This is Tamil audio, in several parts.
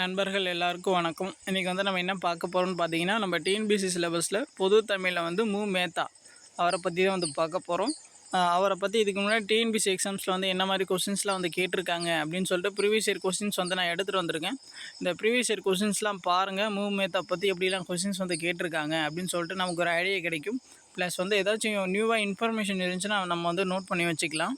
நண்பர்கள் எல்லாருக்கும் வணக்கம். இன்றைக்கி வந்து நம்ம என்ன பார்க்க போகிறோம்னு பார்த்தீங்கன்னா நம்ம டிஎன்பிசி சிலபஸில் பொது தமிழில் வந்து மு. மேத்தா அவரை பற்றி தான் வந்து பார்க்க போகிறோம் அவரை பற்றி இதுக்கு முன்னாடி டிஎன்பிசி எக்ஸாம்ஸில் வந்து என்ன மாதிரி கொஸ்டின்ஸ்லாம் வந்து கேட்டிருக்காங்க அப்படின்னு சொல்லிட்டு ப்ரீவியஸ் இயர் கொஸ்டின்ஸ் வந்து நான் எடுத்துகிட்டு வந்திருக்கேன். இந்த ப்ரீவியஸ் இயர் கொஸ்டின்ஸ்லாம் பாருங்கள் மூ. மேத்தா பற்றி எப்படிலாம் கொஸ்டின்ஸ் வந்து கேட்டிருக்காங்க அப்படின்னு சொல்லிட்டு நமக்கு ஒரு ஐடியா கிடைக்கும். ப்ளஸ் வந்து ஏதாச்சும் நியூவாக இன்ஃபர்மேஷன் இருந்துச்சுன்னா நம்ம வந்து நோட் பண்ணி வச்சுக்கலாம்.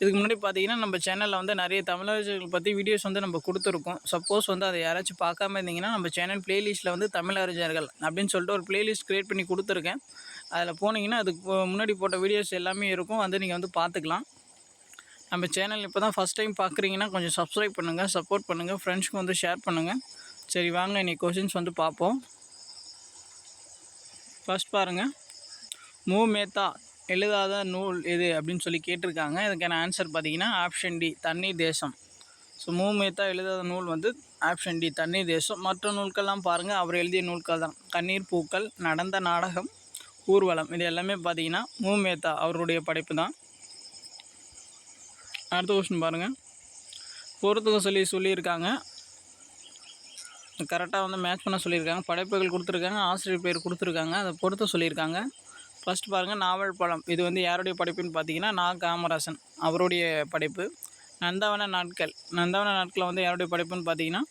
இதுக்கு முன்னாடி பார்த்தீங்கன்னா நம்ம சேனலில் வந்து நிறைய தமிழர்கள் பற்றி வீடியோஸ் வந்து நம்ம கொடுத்துருக்கோம். சப்போஸ் வந்து அதை யாராச்சும் பார்க்காம இருந்தீங்கன்னா நம்ம சேனல் பிளேலிஸ்ட்டில் வந்து தமிழ் அறிஞர்கள் அப்படின்னு சொல்லிட்டு ஒரு பிளேலிஸ்ட் க்ரியேட் பண்ணி கொடுத்துருக்கேன். அதில் போனீங்கன்னா அதுக்கு முன்னாடி போட்ட வீடியோஸ் எல்லாமே இருக்கும். வந்து நீங்கள் வந்து பார்த்துக்கலாம். நம்ம சேனல் இப்போ தான் ஃபஸ்ட் டைம் பார்க்குறீங்கன்னா கொஞ்சம் சப்ஸ்கிரைப் பண்ணுங்கள் சப்போர்ட் பண்ணுங்கள் ஃப்ரெண்ட்ஸ்க்கு வந்து ஷேர் பண்ணுங்கள் சரி வாங்க இன்றைக்கி கொஷின்ஸ் வந்து பார்ப்போம். ஃபஸ்ட் பாருங்கள் மூ மேத்தா எழுதாத நூல் எது அப்படின்னு சொல்லி கேட்டிருக்காங்க. இதுக்கான ஆன்சர் பார்த்தீங்கன்னா ஆப்ஷன் டி தண்ணீர் தேசம் ஸோ மூமேத்தா எழுதாத நூல் வந்து ஆப்ஷன் டி தண்ணீர் தேசம் மற்ற நூல்கள்லாம் பாருங்கள் அவர் எழுதிய நூல்கள் தான். கண்ணீர் பூக்கள் நடந்த நாடகம் ஊர்வலம் இது எல்லாமே பார்த்தீங்கன்னா மூமேத்தா அவருடைய படைப்பு தான். அடுத்த கொஸ்டின் பாருங்கள் பொறுத்துக்க சொல்லி சொல்லியிருக்காங்க. கரெக்டாக வந்து மேட்ச் பண்ண சொல்லியிருக்காங்க. படைப்புகள் கொடுத்துருக்காங்க ஆசிரியர் பேர் கொடுத்துருக்காங்க. அதை பொறுத்த சொல்லியிருக்காங்க. ஃபஸ்ட் பாருங்கள் நாவல் பழம் இது வந்து யாருடைய படைப்புன்னு பார்த்தீங்கன்னா நா. காமராசன் அவருடைய படைப்பு. நந்தவன நாட்கள். நந்தவன நாட்களில் வந்து யாருடைய படைப்புன்னு பார்த்தீங்கன்னா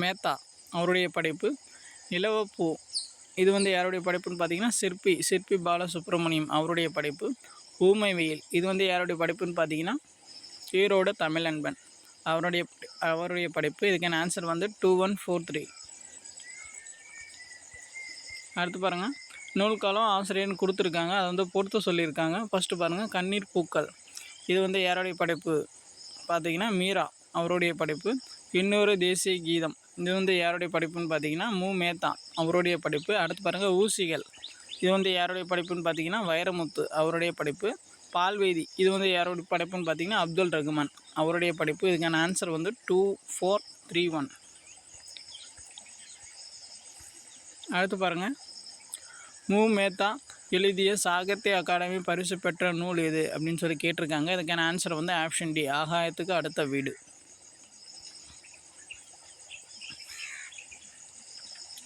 மேத்தா அவருடைய படைப்பு. நிலவப்பூ இது வந்து யாருடைய படைப்புன்னு பார்த்தீங்கன்னா சிற்பி சிற்பி பாலசுப்ரமணியம் அவருடைய படைப்பு. ஊமை வெயில். இது வந்து யாருடைய படைப்புன்னு பார்த்தீங்கன்னா ஈரோடு தமிழன்பன் அவருடைய அவருடைய படைப்பு. இதுக்கான ஆன்சர் வந்து டூ ஒன் ஃபோர் த்ரீ அடுத்து பாருங்கள் நூல்காலம் ஆசிரியர்னு கொடுத்துருக்காங்க. அதை வந்து பொறுத்து சொல்லியிருக்காங்க. ஃபஸ்ட்டு பாருங்கள் கண்ணீர் பூக்கள். இது வந்து யாருடைய படைப்பு? பார்த்தீங்கன்னா மீரா அவருடைய படைப்பு. இன்னொரு தேசிய கீதம். இது வந்து யாருடைய படைப்புன்னு பார்த்தீங்கன்னா மு. மேத்தா அவருடைய படைப்பு. அடுத்து பாருங்கள் ஊசிகள். இது வந்து யாருடைய படைப்புன்னு பார்த்தீங்கன்னா வைரமுத்து அவருடைய படைப்பு. பால்வேதி இது வந்து யாருடைய படைப்புன்னு பார்த்தீங்கன்னா அப்துல் ரகுமான் அவருடைய படைப்பு. இதுக்கான ஆன்சர் வந்து டூ ஃபோர் த்ரீ ஒன் அடுத்து பாருங்கள் மு. மேத்தா எழுதிய சாகித்ய அகாடமி பரிசு பெற்ற நூல் எது? அப்படின்னு சொல்லி கேட்டிருக்காங்க. இதுக்கான ஆன்சர் வந்து ஆப்ஷன் டி ஆகாயத்துக்கு அடுத்த வீடு.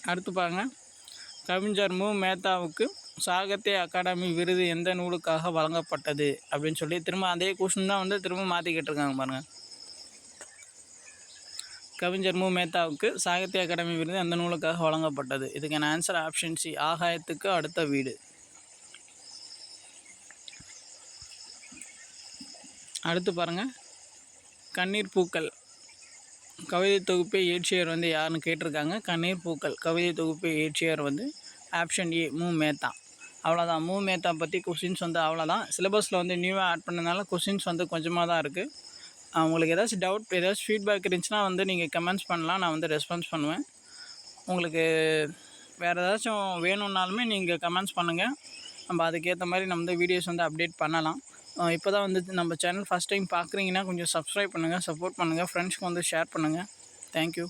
அடுத்து பாருங்க. கவிஞர் மு. மேத்தாவுக்கு சாகித்ய அகாடமி விருது எந்த நூலுக்காக வழங்கப்பட்டது? அப்படின்னு சொல்லி திரும்ப அதே கொஷின் தான் வந்து திரும்ப மாற்றிக்கிட்டு இருக்காங்க பாருங்கள் கவிஞர் மு. மேத்தாவுக்கு சாகித்ய அகாடமி விருது அந்த நூலுக்காக வழங்கப்பட்டது. இதுக்கான ஆன்சர் ஆப்ஷன் சி ஆகாயத்துக்கு அடுத்த வீடு. அடுத்து பாருங்கள் கண்ணீர் பூக்கள். கவிதை தொகுப்பை ஏற்றியர் வந்து யாருன்னு கேட்டிருக்காங்க. கண்ணீர் பூக்கள். கவிதை தொகுப்பை ஏற்றியர் வந்து ஆப்ஷன் ஏ மு. மேத்தா. அவ்வளோதான் மு. மேத்தா பற்றி கொஷின்ஸ் வந்து அவ்வளோதான் சிலபஸில் வந்து நியூவாக ஆட் பண்ணதுனால கொஷின்ஸ் வந்து கொஞ்சமாக தான் இருக்குது உங்களுக்கு ஏதாச்சும் டவுட் ஏதாச்சும் ஃபீட்பேக் இருந்துச்சுன்னா வந்து நீங்கள் கமெண்ட்ஸ் பண்ணலாம். நான் வந்து ரெஸ்பான்ஸ் பண்ணுவேன். உங்களுக்கு வேறு ஏதாச்சும் வேணும்னாலுமே நீங்கள் கமெண்ட்ஸ் பண்ணுங்கள் நம்ம அதுக்கேற்ற மாதிரி நம்ம வந்து வீடியோஸ் வந்து அப்டேட் பண்ணலாம். இப்போ தான் வந்து நம்ம சேனல் ஃபஸ்ட் டைம் பார்க்குறீங்கன்னா கொஞ்சம் சப்ஸ்கிரைப் பண்ணுங்கள் சப்போர்ட் பண்ணுங்கள் ஃப்ரெண்ட்ஸ்க்கு வந்து ஷேர் பண்ணுங்கள் தேங்க்யூ